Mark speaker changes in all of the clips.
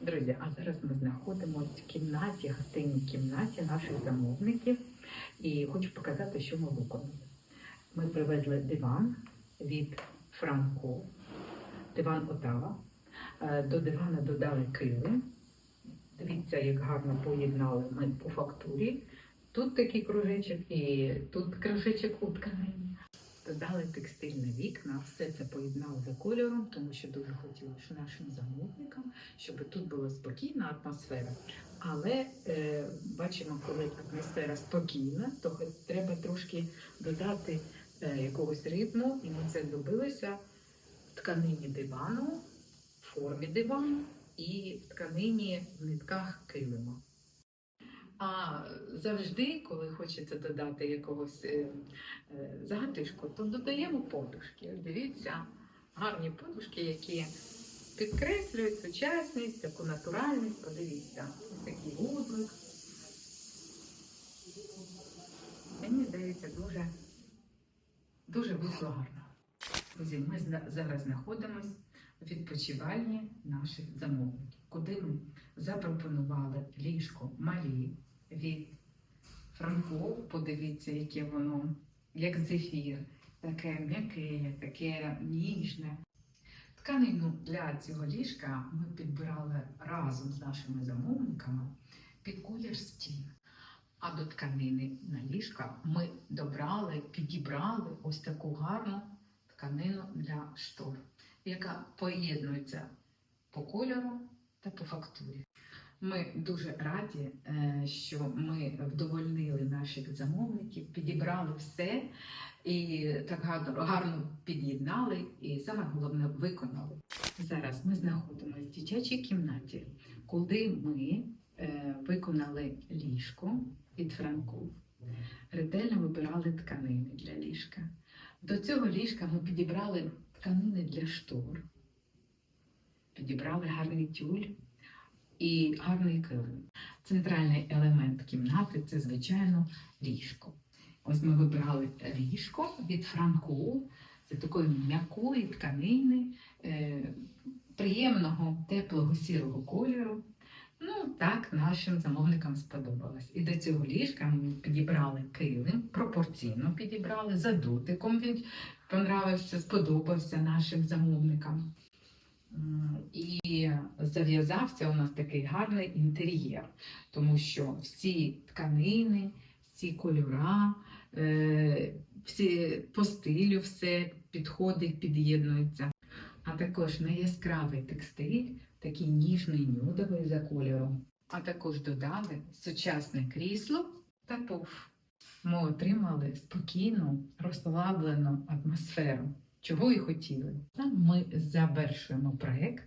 Speaker 1: Друзі, а зараз ми знаходимося в кімнаті, гостинній кімнаті наших замовників. І хочу показати, що ми виконали. Ми привезли диван від Франко, диван Отава. Е, До дивана додали килим. Дивіться, як гарно поєднали ми по фактурі. Тут такий кружечок і тут кружечок у. Додали текстильне вікна, все це поєднали за кольором, тому що дуже хотіли що нашим замовникам, щоб тут була спокійна атмосфера. Але е, бачимо, коли атмосфера спокійна, то треба трошки додати е, якогось ритму, і ми це добилися в тканині дивану, в формі дивану і в тканині в нитках килима. А завжди, коли хочеться додати якогось е, е, затишку, то додаємо подушки. Дивіться, гарні подушки, які підкреслюють сучасність, таку натуральність. Подивіться, ось такий вузлик. Мені здається, дуже, дуже вийшло гарно. Друзі, ми зараз знаходимося в відпочивальні наших замовників, куди ми запропонували ліжко малі від Франков. Подивіться, яке воно, як зефір, таке м'яке, таке ніжне. Тканину для цього ліжка ми підбирали разом з нашими замовниками під колір стін. А до тканини на ліжка ми добрали, підібрали ось таку гарну тканину для штор, яка поєднується по кольору та по фактурі. Ми дуже раді, е, що ми вдовольнили наших замовників, підібрали все і так гарно, гарно під'єднали, і саме головне виконали. Зараз ми знаходимося в дитячій кімнаті, куди ми е, виконали ліжко від Франку. Ретельно вибирали тканини для ліжка. До цього ліжка ми підібрали тканини для штор, підібрали гарний тюль і гарний килим. Центральний елемент кімнати це, звичайно, ліжко. Ось ми вибирали ліжко від Франку. Це такої м'якої тканини, е, приємного, теплого сірого кольору. Ну, так нашим замовникам сподобалось. І до цього ліжка ми підібрали килим, пропорційно підібрали, за дотиком він понравився, сподобався нашим замовникам. І зав'язався у нас такий гарний інтер'єр, тому що всі тканини, всі кольора, е, всі по стилю все підходить, під'єднується. А також неяскравий текстиль, такий ніжний нюдовий за кольором. А також додали сучасне крісло та пуф. Ми отримали спокійну, розслаблену атмосферу, чого і хотіли. Ми завершуємо проєкт,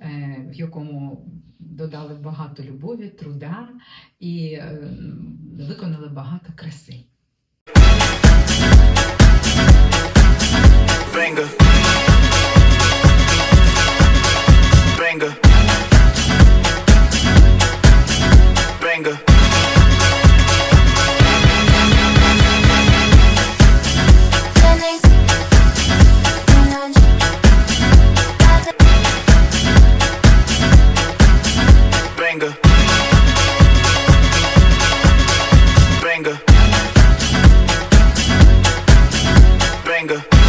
Speaker 1: е, в якому додали багато любові, труда і е, виконали багато краси. Banger.
Speaker 2: Banger.